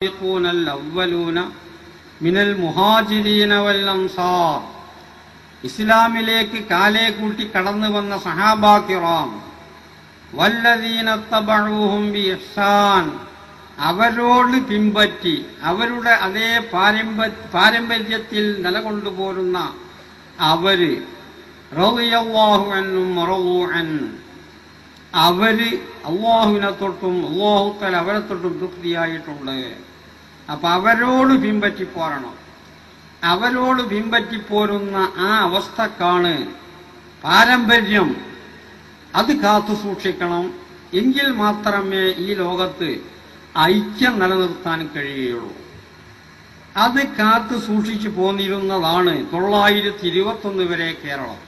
السابقون الأولون من المهاجرين والأنصار ഇസ്ലാമിലേക്ക് കാലേ കൂട്ടി കടന്നു വന്ന സഹാബാക്കിറാം വല്ലദീനത്തബഊഹും ബി ഇഹ്സാൻ അവരോട് പിമ്പറ്റി അവരുടെ അതേ പാരമ്പ പാരമ്പര്യത്തിൽ നിലകൊണ്ടുപോരുന്ന അവര് റളിയല്ലാഹു അൻഹും വറളൂ അൻ അവര് അള്ളാഹുവിനെ തൊട്ടും അള്ളാഹുത്തൽ അവരെ തൊട്ടും തൃപ്തിയായിട്ടുണ്ട് അപ്പൊ അവരോട് പിൻപറ്റി പോരണം. അവരോട് പിൻപറ്റി പോരുന്ന ആ അവസ്ഥക്കാണ് പാരമ്പര്യം. അത് കാത്തു സൂക്ഷിക്കണം. എങ്കിൽ മാത്രമേ ഈ ലോകത്ത് ഐക്യം നിലനിർത്താൻ കഴിയുകയുള്ളൂ. അത് കാത്തു സൂക്ഷിച്ചു പോന്നിരുന്നതാണ് തൊള്ളായിരത്തി ഇരുപത്തൊന്ന് വരെ കേരളം.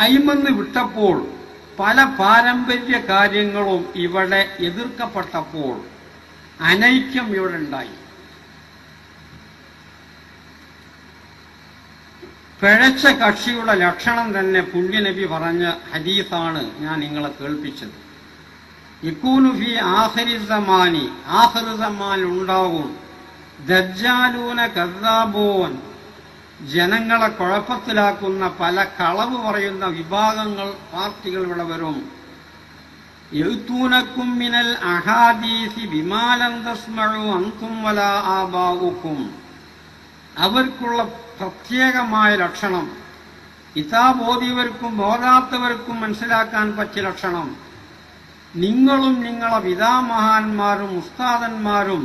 അയിമെന്ന് വിട്ടപ്പോൾ പല പാരമ്പര്യ കാര്യങ്ങളും ഇവിടെ എതിർക്കപ്പെട്ടപ്പോൾ അനൈക്യം ഇവിടെ ഉണ്ടായി. പിഴച്ച കക്ഷിയുടെ ലക്ഷണം തന്നെ പുണ്യനബി പറഞ്ഞ ഹദീസാണ് ഞാൻ നിങ്ങളെ കേൾപ്പിച്ചത്. ഇക്കൂനുഫി ആഹരിസമാനി സമാനി ഉണ്ടാവും സമാൻ ഉണ്ടാകും ദജ്ജാലൂന കദ്ദാബോൻ ജനങ്ങളെ കുഴപ്പത്തിലാക്കുന്ന പല കളവ് പറയുന്ന വിഭാഗങ്ങൾ പാർട്ടികൾ ഇവിടെ വരും. എഴുത്തൂനക്കും മിനൽ അഹാദീസി അവർക്കുള്ള പ്രത്യേകമായ ലക്ഷണം ഇതാബോധിയവർക്കും ബോധാത്തവർക്കും മനസ്സിലാക്കാൻ പറ്റിയ ലക്ഷണം നിങ്ങളും നിങ്ങളെ പിതാമഹാന്മാരും ഉസ്താദന്മാരും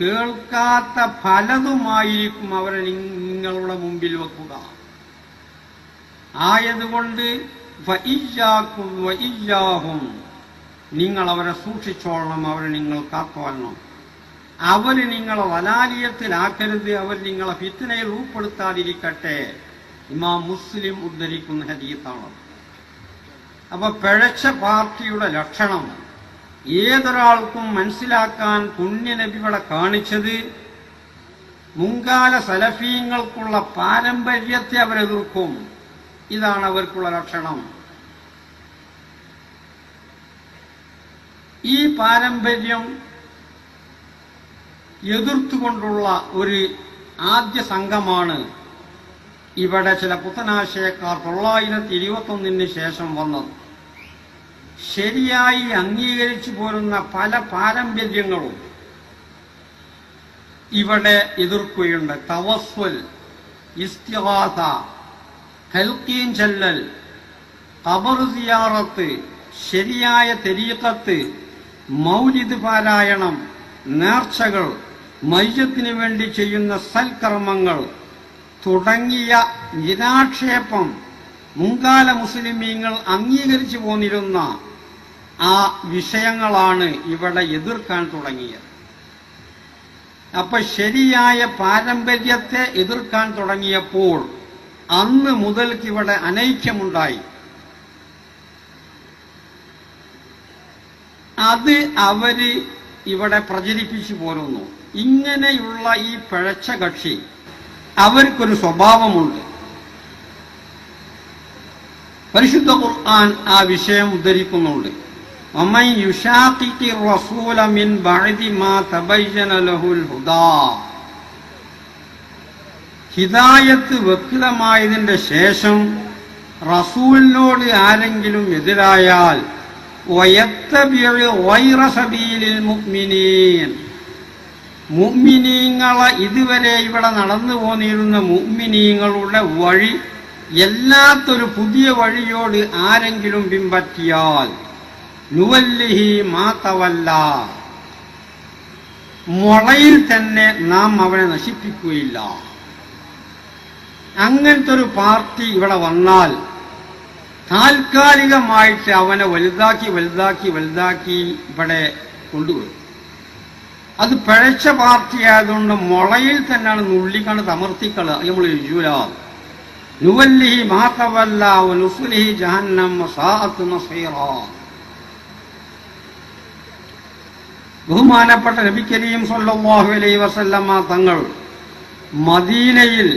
കേൾക്കാത്ത പലതുമായിരിക്കും അവരെ നിങ്ങളുടെ മുമ്പിൽ വെക്കുക. ആയതുകൊണ്ട് വഇയ്യാഹും. നിങ്ങൾ അവരെ സൂക്ഷിച്ചോളണം അവരെ നിങ്ങൾ കാത്തോളണം അവർ നിങ്ങളെ വലാലിയത്തിലാക്കരുത് അവർ നിങ്ങളെ ഫിത്തനയിൽ ഉൾപ്പെടുത്താതിരിക്കട്ടെ. ഇമാം മുസ്ലിം ഉദ്ധരിക്കുന്ന ഹദീസാണ് അപ്പൊ പിഴച്ച പാർട്ടിയുടെ ലക്ഷണം ഏതൊരാൾക്കും മനസ്സിലാക്കാൻ പുണ്യനബിവിടെ കാണിച്ചത് മുൻകാല സലഫീങ്ങൾക്കുള്ള പാരമ്പര്യത്തെ അവരെതിർക്കും. ഇതാണ് അവർക്കുള്ള ലക്ഷണം. ഈ പാരമ്പര്യം എതിർത്തുകൊണ്ടുള്ള ഒരു ആദ്യ സംഘമാണ് ഇവിടെ ചില പുത്തനാശയക്കാർ തൊള്ളായിരത്തി ഇരുപത്തൊന്നിന് ശേഷം വന്നത്. ശരിയായി അംഗീകരിച്ചു പോരുന്ന പല പാരമ്പര്യങ്ങളും ഇവിടെ എതിർക്കുകയുണ്ട്. തവസ്വൽ ഇസ്തിഹാസ ഹെൽക്കീൻ ചെല്ലൽ ഖബർ സിയാറത്ത് ശരിയായ തെരീക്കത്ത് മൗലിദ് പാരായണം നേർച്ചകൾ മയ്യത്തിനു വേണ്ടി ചെയ്യുന്ന സൽക്കർമ്മങ്ങൾ തുടങ്ങിയ നിരാക്ഷേപം മുൻകാല മുസ്ലിമീങ്ങൾ അംഗീകരിച്ചു പോന്നിരുന്ന ആ വിഷയങ്ങളാണ് ഇവിടെ എതിർക്കാൻ തുടങ്ങിയത്. അപ്പൊ ശരിയായ പാരമ്പര്യത്തെ എതിർക്കാൻ തുടങ്ങിയപ്പോൾ അന്ന് മുതൽക്കിവിടെ അനൈക്യമുണ്ടായി. അത് അവർ ഇവിടെ പ്രചരിപ്പിച്ചു പോരുന്നു. ഇങ്ങനെയുള്ള ഈ പിഴച്ച കക്ഷി അവർക്കൊരു സ്വഭാവമുണ്ട്. പരിശുദ്ധ ഖുർആൻ ആ വിഷയം ഉദ്ധരിക്കുന്നുണ്ട്. ഹിദായത്ത് വ്യക്തമായതിന്റെ ശേഷം റസൂലിനോട് ആരെങ്കിലും എതിരായാൽ മുഅ്മിനീങ്ങളെ ഇതുവരെ ഇവിടെ നടന്നു പോന്നിരുന്ന മുഅ്മിനീങ്ങളുടെ വഴി എല്ലാത്തൊരു പുതിയ വഴിയോട് ആരെങ്കിലും പിൻപറ്റിയാൽ നുവല്ലിഹി മാത്തവല്ല മുളയിൽ തന്നെ നാം അവനെ നശിപ്പിക്കുകയില്ല. അങ്ങനത്തെ ഒരു പാർട്ടി ഇവിടെ വന്നാൽ താൽക്കാലികമായിട്ട് അവനെ വലുതാക്കി വലുതാക്കി വലുതാക്കി ഇവിടെ കൊണ്ടുപോയി അത് പിഴച്ച പാർട്ടിയായതുകൊണ്ട് മുളയിൽ തന്നെയാണ് നുള്ളിക്കാണ് തമർത്തിക്കൾ നമ്മൾ യുജുല നുവല്ലിഹി മാത്തവല്ല നുസുലിഹി ജഹന്നം ബഹുമാനപ്പെട്ട നബി കരീം സല്ലല്ലാഹു അലൈഹി തങ്ങൾ മദീനയിൽ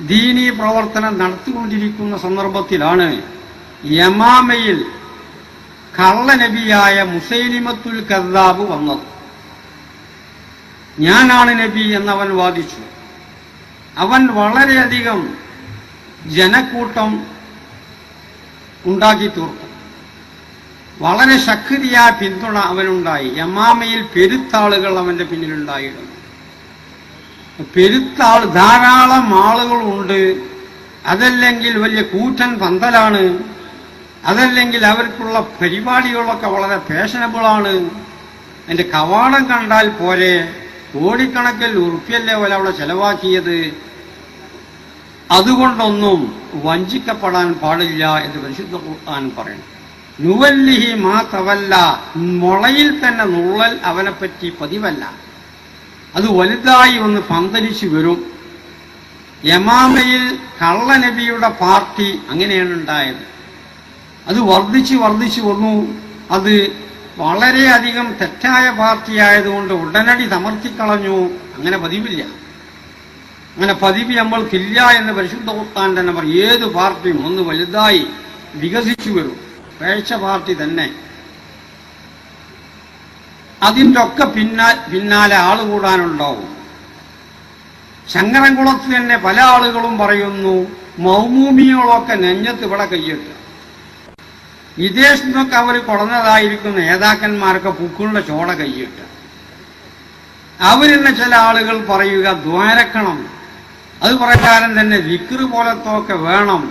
ദീനീ പ്രവർത്തനം നടത്തിക്കൊണ്ടിരിക്കുന്ന സന്ദർഭത്തിലാണ് യമാമയിൽ കള്ളനബിയായ മുസൈലിമത്തുൽ കദ്ദാബ് വന്നത്. ഞാനാണ് നബി എന്നവൻ വാദിച്ചു. അവൻ വളരെയധികം ജനക്കൂട്ടം ഉണ്ടാക്കി തീർത്തു. വളരെ ശക്തിയായ പിന്തുണ അവനുണ്ടായി. യമാമയിൽ പെരുത്താളുകൾ അവന്റെ പിന്നിലുണ്ടായിരുന്നു. പെരുത്താൾ ധാരാളം ആളുകളുണ്ട്. അതല്ലെങ്കിൽ വലിയ കൂറ്റൻ പന്തലാണ്. അതല്ലെങ്കിൽ അവർക്കുള്ള പരിപാടികളൊക്കെ വളരെ ഫാഷനബിളാണ് എന്റെ കവാടം കണ്ടാൽ പോരെ. കോടിക്കണക്കിൽ ഉറുപ്പ്യല്ലേ പോലെ അവിടെ ചെലവാക്കിയത്? അതുകൊണ്ടൊന്നും വഞ്ചിക്കപ്പെടാൻ പാടില്ല എന്ന് പരിശുദ്ധ ഖുർആൻ പറയുന്നു നുവല്ലിഹി മാ മുളയിൽ തന്നെ നുള്ളൽ അവനെപ്പറ്റി പതിവല്ല. അത് വലുതായി ഒന്ന് പന്തലിച്ചു വരും. യമാമയിൽ കള്ളനബിയുടെ പാർട്ടി അങ്ങനെയാണ് ഉണ്ടായത്. അത് വർദ്ധിച്ച് വർദ്ധിച്ചു വന്നു. അത് വളരെയധികം തെറ്റായ പാർട്ടി ആയതുകൊണ്ട് ഉടനടി തമർത്തിക്കളഞ്ഞു. അങ്ങനെ പതിവില്ല. അങ്ങനെ പതിവ് നമ്മൾക്കില്ല എന്ന് പരിശുദ്ധ കുർത്താൻ തന്നെ പറയും. ഏത് പാർട്ടിയും ഒന്ന് വലുതായി വികസിച്ചു വരും. പേഴ്ച പാർട്ടി തന്നെ. അതിന്റെ ഒക്കെ പിന്നാ പിന്നാലെ ആൾ കൂടാനുണ്ടാവും. ശങ്കരൻകുളത്ത് തന്നെ പല ആളുകളും പറയുന്നു മൗമൂമികളൊക്കെ നെഞ്ഞത്ത് ഇവിടെ കൈയിട്ട്. വിദേശത്തു നിന്നൊക്കെ അവർ കൊടന്നതായിരിക്കും നേതാക്കന്മാർക്ക് പുക്കുള്ള ചോട കയ്യിട്ട് അവരെന്നെ ചില ആളുകൾ പറയുക ദ്വാരക്കണം. അത് പ്രകാരം തന്നെ വിക്റ് പോലത്തൊക്കെ വേണം.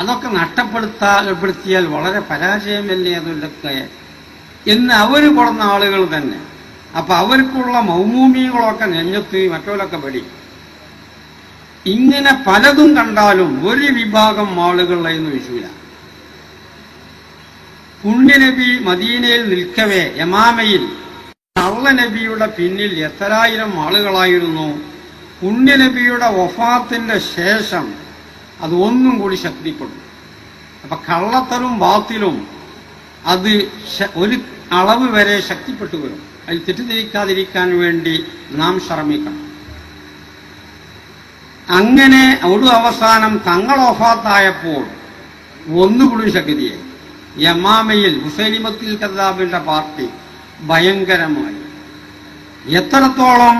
അതൊക്കെ നഷ്ടപ്പെടുത്താപ്പെടുത്തിയാൽ വളരെ പരാജയമല്ലേ അതിലൊക്കെ എന്ന് അവർ കൊടുന്ന ആളുകൾ തന്നെ. അപ്പൊ അവർക്കുള്ള മൗമൂമികളൊക്കെ നെഞ്ഞത്ത് മറ്റവരൊക്കെ വെടി ഇങ്ങനെ പലതും കണ്ടാലും ഒരു വിഭാഗം ആളുകളിലെന്ന് വിഷുവില്ല പുണ്യനബി മദീനയിൽ നിൽക്കവേ യമാമയിൽ. നബിയുടെ പിന്നിൽ എത്രായിരം ആളുകളായിരുന്നു. പുണ്യനബിയുടെ വഫാത്തിന്റെ ശേഷം അത് ഒന്നും കൂടി ശക്തിപ്പെടും അപ്പൊ കള്ളത്തരും ബാത്തിലും അത് ഒരു അളവ് വരെ ശക്തിപ്പെട്ടു വരും അതിൽ തെറ്റിദ്ധരിക്കാതിരിക്കാൻ വേണ്ടി നാം ശ്രമിക്കണം. അങ്ങനെ ഒരു അവസാനം തങ്ങൾ ഒഫാത്തായപ്പോൾ ഒന്നുകൂടി ശക്തിയെ യമാമയിൽ ഹുസൈനിമത്തിൽ കദാബിന്റെ പാർട്ടി ഭയങ്കരമായി. എത്രത്തോളം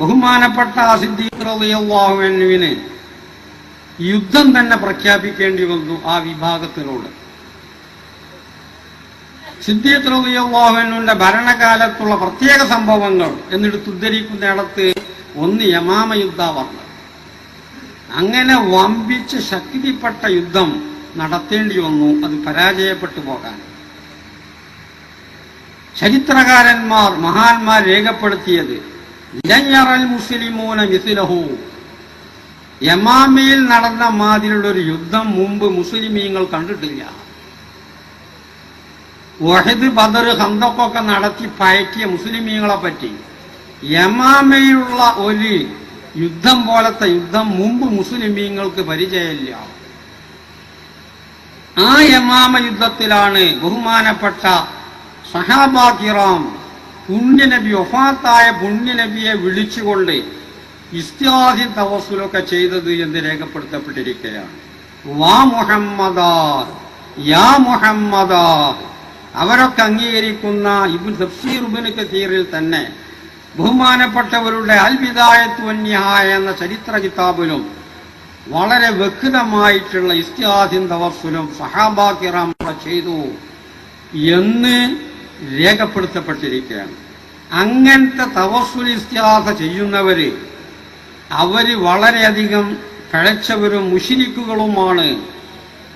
ബഹുമാനപ്പെട്ട സിദ്ദീഖ്ലാഹുവിന് യുദ്ധം തന്നെ പ്രഖ്യാപിക്കേണ്ടി വന്നു ആ വിഭാഗത്തിനോട്. സിദ്ദീഖ് ഭരണകാലത്തുള്ള പ്രത്യേക സംഭവങ്ങൾ എന്നിട്ട് ഉദ്ധരിക്കുന്നിടത്ത് ഒന്ന് യമാമ യുദ്ധമാണ്. അങ്ങനെ വമ്പിച്ച് ശക്തിപ്പെട്ട യുദ്ധം നടത്തേണ്ടി വന്നു അത് പരാജയപ്പെട്ടു പോകാൻ. ചരിത്രകാരന്മാർ മഹാന്മാർ രേഖപ്പെടുത്തിയത് മുസ്ലിമൂന മിസിലഹു. യമാമയിൽ നടന്ന മാതിരിയുള്ള ഒരു യുദ്ധം മുമ്പ് മുസ്ലിമീങ്ങൾ കണ്ടിട്ടില്ല. വഹദ് ബദർ ഹന്തക്കൊക്കെ നടത്തി പയറ്റിയ മുസ്ലിമീങ്ങളെ പറ്റി യമാമയിലുള്ള ഒരു യുദ്ധം പോലത്തെ യുദ്ധം മുമ്പ് മുസ്ലിമീങ്ങൾക്ക് പരിചയമില്ല. ആ യമാമ യുദ്ധത്തിലാണ് ബഹുമാനപ്പെട്ട സഹാബാക്കിറാം പുണ്യനബി ഒഫാത്തായ പുണ്യനബിയെ വിളിച്ചുകൊണ്ട് ഇസ്തിഹാദി തവസുലൊക്കെ ചെയ്തത് എന്ന് രേഖപ്പെടുത്തപ്പെട്ടിരിക്കുകയാണ്. വാ മുഹമ്മദാ യാ മുഹമ്മദാർ അവരൊക്കെ അംഗീകരിക്കുന്ന ഇബു തഫ്സീർ ഇബ്നു കസീറിൽ തന്നെ ബഹുമാനപ്പെട്ടവരുടെ അൽവിദായത്വന്യഹായ എന്ന ചരിത്ര കിതാബിലും വളരെ വ്യക്തമായിട്ടുള്ള ഇസ്തിഹാദിൻ തവസ്സുലും സഹാബാക്കിറാം ചെയ്തു എന്ന് രേഖപ്പെടുത്തപ്പെട്ടിരിക്കുകയാണ്. അങ്ങനത്തെ തവസ്സുൽ ഇസ്തിഹാസ ചെയ്യുന്നവര് അവർ വളരെയധികം പിഴച്ചവരും മുഷിരിക്കുകളുമാണ്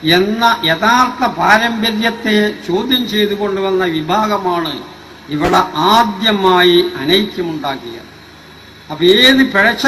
എന്ന യഥാർത്ഥ പാരമ്പര്യത്തെ ചോദ്യം ചെയ്തു കൊണ്ടുവന്ന വിഭാഗമാണ് ഇവിടെ ആദ്യമായി അനൈക്യമുണ്ടാക്കിയത്. അപ്പൊ ഏത് പിഴച്ച